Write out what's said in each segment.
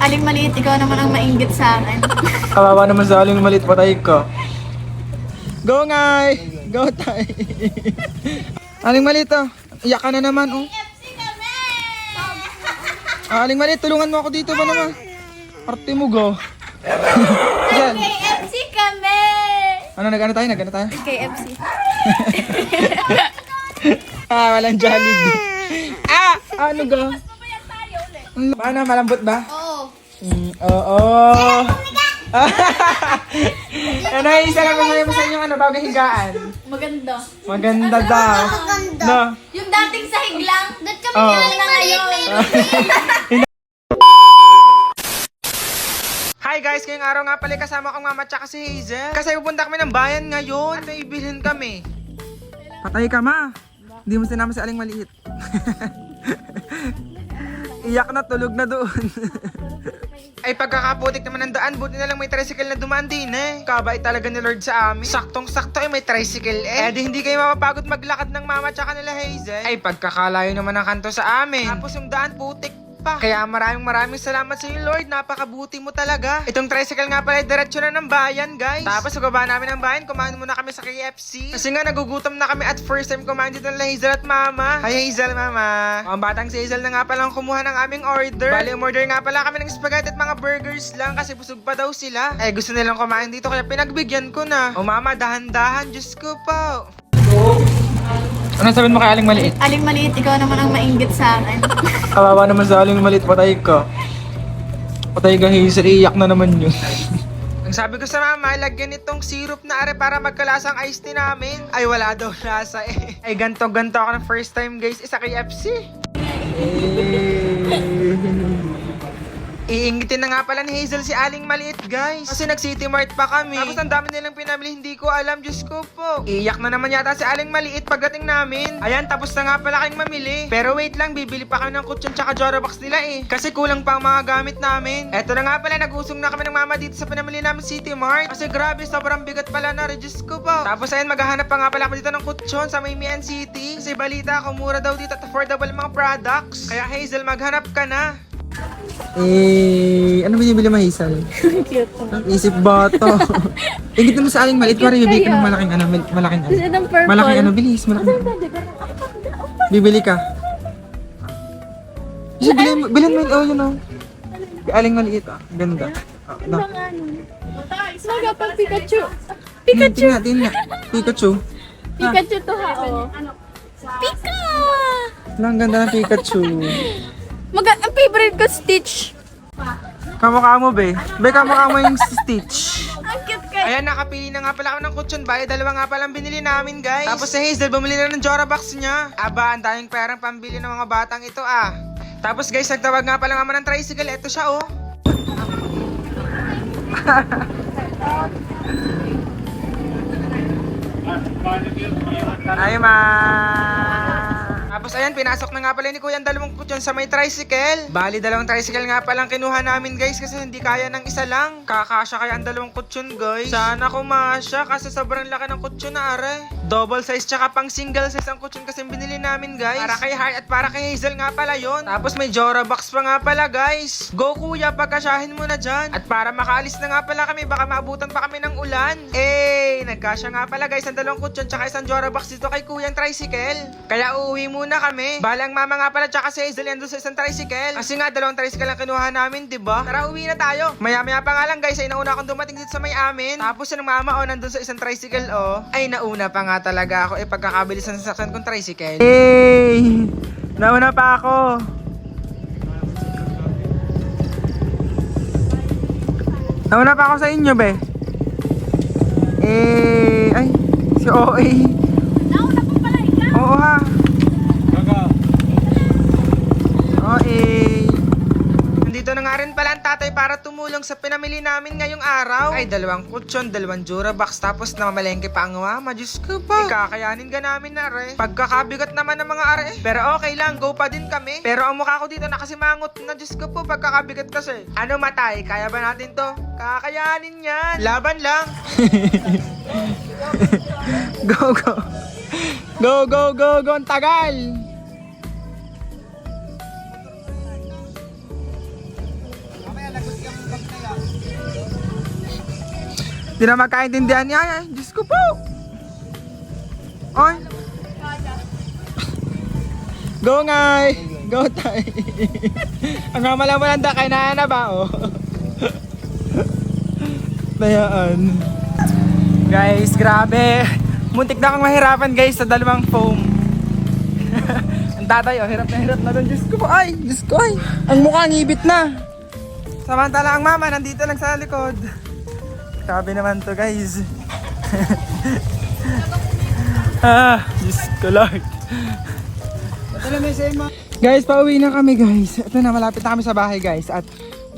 Aling maliit, ikaw naman ang mainggit sa akin. Kawawa naman sa aling maliit, patay ka. Go, ngay! Go, tay! aling maliit, oh. Iyak ka na naman, oh. Ah, aling maliit, tulungan mo ako dito ba naman? Arte mo, go. Yan. KFC kami! Ano, nag-ano tayo? Nag-ano tayo? KFC. Ah, walang Jollibee. ah! Ano, go? Ano, Paano, malambot ba? Oo. Mm, oo. ano, isa lang masaya mo sa inyong ano, bago higaan. Maganda. Maganda daw. No. Yung dating sahig lang, doon kami Oo. na ngayon. Hi guys, ngayong araw nga pala kasama kong mama tsaka si Hazel. Kasi pupunta kami ng bayan ngayon. May ibilhin kami. Patay ka ma. Hindi mo sinama sa aling maliit. Iyak na, tulog na doon. Ay pagkakaputik naman ng daan, buti na lang may tricycle na dumaan din eh. Kabait talaga ni Lord sa amin. Saktong-sakto ay may tricycle eh. Eh di hindi kayo mapapagod maglakad ng mama tsaka nila Hazel. Ay pagkakalayo naman ng kanto sa amin. Tapos yung daan putik pa. Kaya maraming maraming salamat sa iyo Lord. Napakabuti mo talaga. Itong tricycle nga pala ay diretso na ng bayan guys. Tapos sa baba namin ng bayan, kumain muna kami sa KFC. Kasi nga nagugutom na kami at first time kumain dito nila Hazel at Mama. Hi Hazel, Mama. Ang batang si Hazel na nga pala ang kumuha ng aming order. Bali, umorder nga pala kami ng spaghetti at mga burgers lang kasi busog pa daw sila. Eh, gusto nilang kumain dito kaya pinagbigyan ko na. O Mama, dahan-dahan. Diyos ko po. Ano sabihin mo kay Aling Maliit? Aling maliit, ikaw naman ang mainggit sa akin. Kawawa naman sa aling maliit, patay ka. Patay ka, Hazel, iiyak na naman yun. Ang sabi ko sa mama, lagyan itong syrup na are para magkalasang iced tea namin. Ay, wala daw lasa eh. Ay, ganto-ganto ako ng first time guys, isa kay FC. Iingitin na nga pala ni Hazel si Aling Maliit, guys. Kasi nag-City Mart pa kami. Tapos ang dami nilang pinamili, hindi ko alam, Diyos ko po. Iyak na naman yata si Aling Maliit pagdating namin. Ayan, tapos na nga pala kayong mamili. Pero wait lang, bibili pa kami ng kutsyon tsaka Jorabox nila eh. Kasi kulang pa ang mga gamit namin. Eto na nga pala, nag-usong na kami ng mama dito sa pinamili namin City Mart. Kasi grabe, sobrang bigat pala na, Diyos ko po. Tapos ayan, maghahanap pa nga pala kami dito ng kutsyon sa may Mian City. Kasi balita ko, mura daw dito at affordable mga products. Kaya Hazel, maghanap ka na. Eh, ano binibili mo, Hazel? Cute. Isip bata. Ingit mo sa aling maliit, pare bibili ka ng malaking ano, mil- malaking ano. ng purple. Malaking ano, bilis, malaking ano. Bibili ka. Kasi bilhin mo, bilhin mo, oh, yun oh. Aling maliit ah, ganda. Ah, na. Saga pang Pikachu. Pikachu! Tingnan, tingnan. Pikachu. Pikachu to ha, oh. Pika! Wala, ang ganda ng Pikachu. Mag ang favorite ko, Stitch. Kamukha mo, be. Be, kamukha mo yung Stitch. Ang cute kayo. Ayan, nakapili na nga pala ako ng kutsyon bayo. Dalawa nga pala ang binili namin, guys. Tapos si Hazel, bumili na ng Jorabox niya. Aba, ang daming perang pambili ng mga batang ito, ah. Tapos guys, nagtawag nga pala mama ng tricycle. Ito siya, oh. Ay, ma. Tapos ayan, pinasok na nga pala ni Kuya ang dalawang kutsyon sa may tricycle. Bali, dalawang tricycle nga palang kinuha namin guys kasi hindi kaya ng isa lang. Kakasya kaya ang dalawang kutsyon guys. Sana kumasya kasi sobrang laki ng kutsyon na are. Double size tsaka pang single size ang kutsyon kasi binili namin guys. Para kay Heart at para kay Hazel nga pala yon. Tapos may Jora box pa nga pala guys. Go kuya, pagkasyahin mo na dyan. At para makaalis na nga pala kami, baka maabutan pa kami ng ulan. Eh, nagkasya nga pala guys ang dalawang kutsyon tsaka isang Jora box dito kay kuya ang tricycle. Kaya uuwi muna kami. Balang mama nga pala tsaka si Hazel yan sa isang tricycle. Kasi nga dalawang tricycle ang kinuha namin, di ba? Tara, uwi na tayo. Maya-maya pa nga lang guys, ay nauna akong dumating dito sa may amin. Tapos yung mama oh, nandun sa isang tricycle oh. Ay, nauna pa nga talaga ako eh pagkakabilis ng sasakyan kong tricycle. Hey! Nauna pa ako. Nauna pa ako sa inyo, be. Eh, ay, si OA. Nauna po pala ikaw. Oo ha. Oo eh. Nandito na nga rin pala ang tatay para tumulong sa pinamili namin ngayong araw. Ay, dalawang kutsyon, dalawang Jurabox, tapos namamalengke pa ang mama. Diyos ko pa. Ikakayanin ka namin na re. Pagkakabigat naman ng mga are. Pero okay lang, go pa din kami. Pero ang mukha ko dito nakasimangot na Diyos ko po, pagkakabigat kasi. Ano matay, kaya ba natin to? Kakayanin yan. Laban lang. go, go. Go, go, go, go. Ang tagal. Di na magkaintindihan niya. Ay, ay, Diyos ko po. Ay. Go ngay! Go tay! Ang mamalaman da kay na ba oh? Dayaan. Guys, grabe. Muntik na akong mahirapan guys sa dalawang foam. Ang tatay oh, hirap na hirap na doon. Diyos ko po, ay! Diyos ko ay! Ang mukha ngibit na. Samantala ang mama nandito lang sa likod. Grabe naman to guys. ah, Diyos ko Lord. Guys, pauwi na kami guys. Ito na, malapit na kami sa bahay guys. At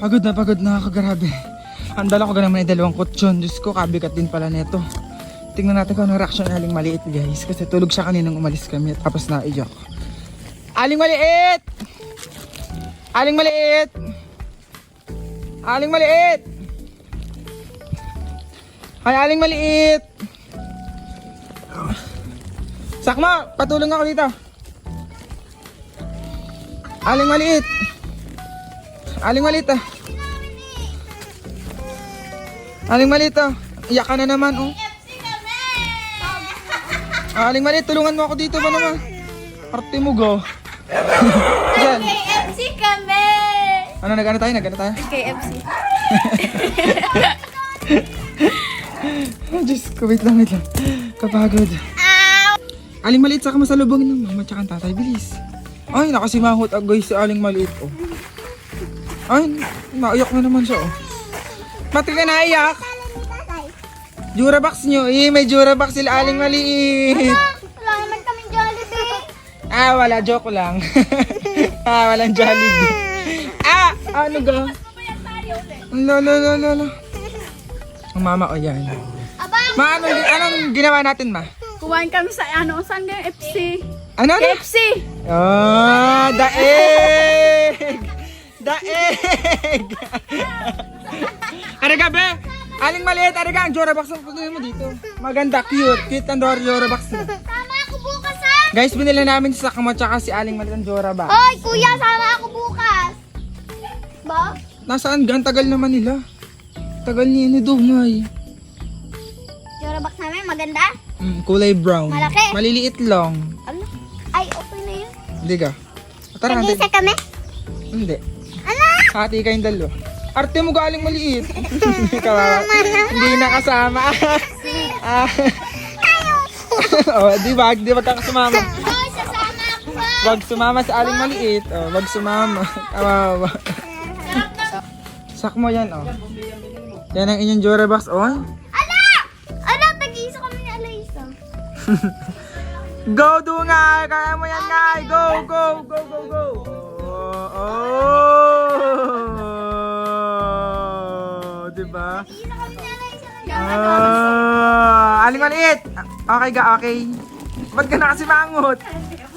pagod na pagod na ako, grabe. Ang dala ko ganun may dalawang kutsyon. Diyos ko, kabigat din pala neto. Tingnan natin kung ano reaction ng aling maliit guys. Kasi tulog siya kaninang umalis kami. Tapos naiyak. Aling maliit! Aling maliit! Aling maliit! Ay, aling maliit! Sakma, patulong ako dito. Aling maliit. Aling maliit ah. Aling maliit ah. Iyak ka na naman oh. Ah, aling maliit, tulungan mo ako dito ba naman? Arte mo go. Diyan. KFC kami! Ano, nag-ano tayo? Nag-ano tayo? KFC. Oh, Diyos ko, wait lang, wait lang. Kapagod. Aling maliit, saka masalubong ng mama tsaka ang tatay. Bilis. Ay, nakasimahot agoy si Aling maliit, oh. Ay, naiyak na naman siya, oh. Ba't ka naiyak? Jurabox nyo, eh, may Jurabox sila Aling maliit. Wala naman kami Jollibee. Ah, wala, joke lang. ah, walang Jollibee. Ah, ano ga? Lo, lo, lo, lo, lo. Ang mama, oh, yan. Ma, anong, anong ginawa natin, ma? kumain kami sa ano, saan nga FC? Ano, ano? KFC! Ah, daeg! Daeg! Araga, be! Aling maliit, araga, ang Jorabox ang mo dito. Maganda, cute. Cute ang Jorabox mo. Sama ako bukas ha! Guys, binila namin si Sakamo tsaka si Aling maliit ang Jorabox. Hoy, kuya, sama ako bukas! Ba? Nasaan gan? Tagal naman nila. Tagal niya ni Dumay. Jorabox namin, maganda. Mm, kulay brown. Malaki. Maliliit lang. Ano? Ay, okay na yun. Hindi ka. Tara, hindi. Nag-isa kami? Hindi. Ano? Hati kayong dalo. Arte mo galing maliit. Kawawa. Hindi nakasama. ah. oh, di ba? Di ba kakasumama? Sasama ako! Wag sumama sa aling maliit. Oh, wag sumama. Kawawa. Sak mo yan, oh. Yan ang inyong Jorabox, oh. Go, Dungay! Kaya mo yan, Ngay! Go, go, go, go, go! Oh, oh. Diba? Ah, aling maliit! Okay ga, okay. Ba't ka nakasimangot?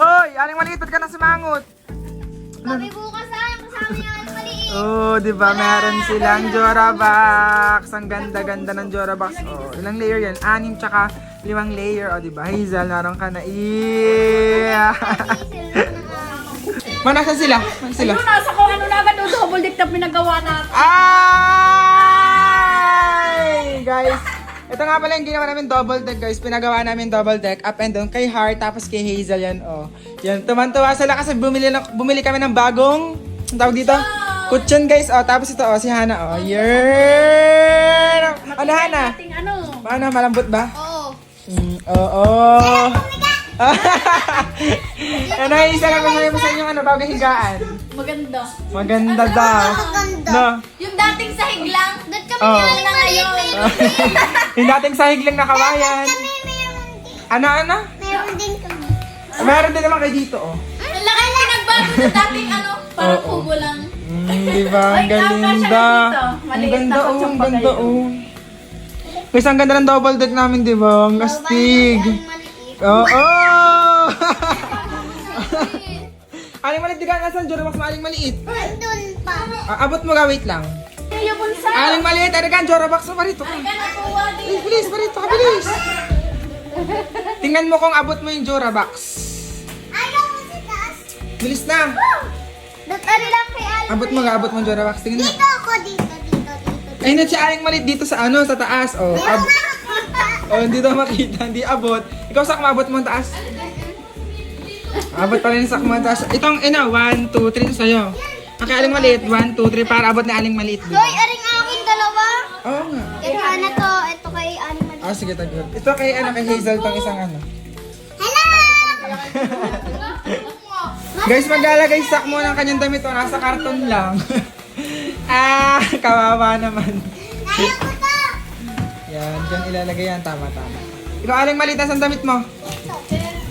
Oy, aling maliit, ba't ka nasimangot? Kami bukas yung kasama ang maliit. Oh, di ba meron silang Jorabox. Ang ganda-ganda ng Jorabox. Oh, ilang layer yan? Anim tsaka limang layer. Oh, di ba? Hazel, naroon ka na. Yeah. Manasan sila? Manasan sila? Ano nasa ko ano na agad o double deck na pinagawa natin. Ay! Guys, ito nga pala yung ginawa namin double deck, guys. Pinagawa namin double deck, up and down. Kay Heart, tapos kay Hazel yan, oh. Yan, tuman-tuwa sila kasi bumili, lang, bumili kami ng bagong, ang tawag dito? Kutsyon, guys. Oh, tapos ito, oh, si Hana, oh. Yan! Ano, Hana? Ano. Paano, malambot ba? Oo. Mm, oo. ano, isa lang mo sa inyong ano, bagong higaan. Maganda. Maganda daw. Maganda. No? Yung dating sahig lang. Doon kami Oh. ni na ngayon. yung dating sahig lang na kawayan. Ano, ano? Meron din kami. Meron din naman kayo dito, oh. Ang laki yung pinagbago sa dating ano. Parang kubo lang. Mm, di ba? Ang galing da. Ang ganda, na oh. Ang ganda, oh. Guys, ang ganda ng double deck namin, di ba? Ang astig. Oo! Oh, Aling maliit, di ka nasan? Jorabox mo, aling maliit. Nandun pa. Ah, abot mo ga, wait lang. Aling maliit, arigan, Jorabox mo, parito ka. Bilis, bilis, parito ka, bilis. Tingnan mo kung abot mo yung Jorabox. Ayaw mo si taas. Bilis na. Ano lang kay Alan. Abot mo ga, abot mo yung Jorabox. Tingnan mo. Dito ako, dito, Ayun na si Aling Malit dito sa ano, sa taas. Oh, ab- oh hindi daw makita, hindi abot. Ikaw sak maabot mo ang taas. Abot pa rin sak mo ang taas. Itong ina, 1, 2, 3 sa'yo. Ang kay Aling Malit, 1, 2, 3 para abot ni Aling Malit. Hoy, aring aking dalawa. Oo nga. Ito na to. Ito kay Animal. Ah, sige, tagod. Ito kay, ano, kay Hazel tong isang ano. Hello! Guys, maglalagay sak mo ng kanyang damit. O, nasa karton lang. ah, kawawa naman. Kaya ko to. Yan, dyan ilalagay yan. Tama, tama. Ikaw, Aling Malit, ang damit mo?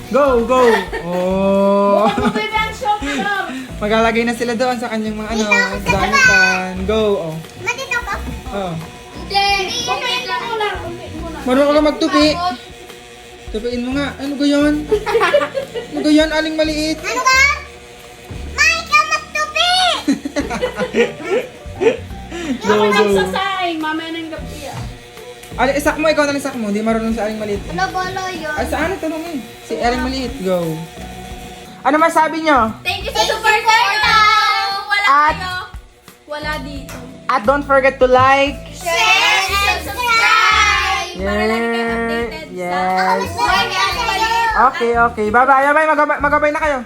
Go, go! Oh! Maglalagay na sila doon sa kanyang mga ano, damitan. Go! Oh. Matito ko. Oh. Hindi. Kumain lang muna. Marunong ka magtupi. Tupiin mo nga. Ano ba yun? Ano ba yun, aling maliit? Ano ka? Ka magtupi! Go, go. mamaya ng gabi ah. Ali, isak mo, ikaw na lang isak mo. Hindi marunong sa aling maliit. Ano bolo yun? Ah, saan ito nung eh? Si aling maliit. Go. Ano masabi nyo? Thank you sa support Wala At, Wala dito. at don't forget to like. Share and subscribe! Para lagi kayo updated sa Yes. Guys. Okay, okay. Bye-bye. Bye-bye. Magabay, magabay na kayo.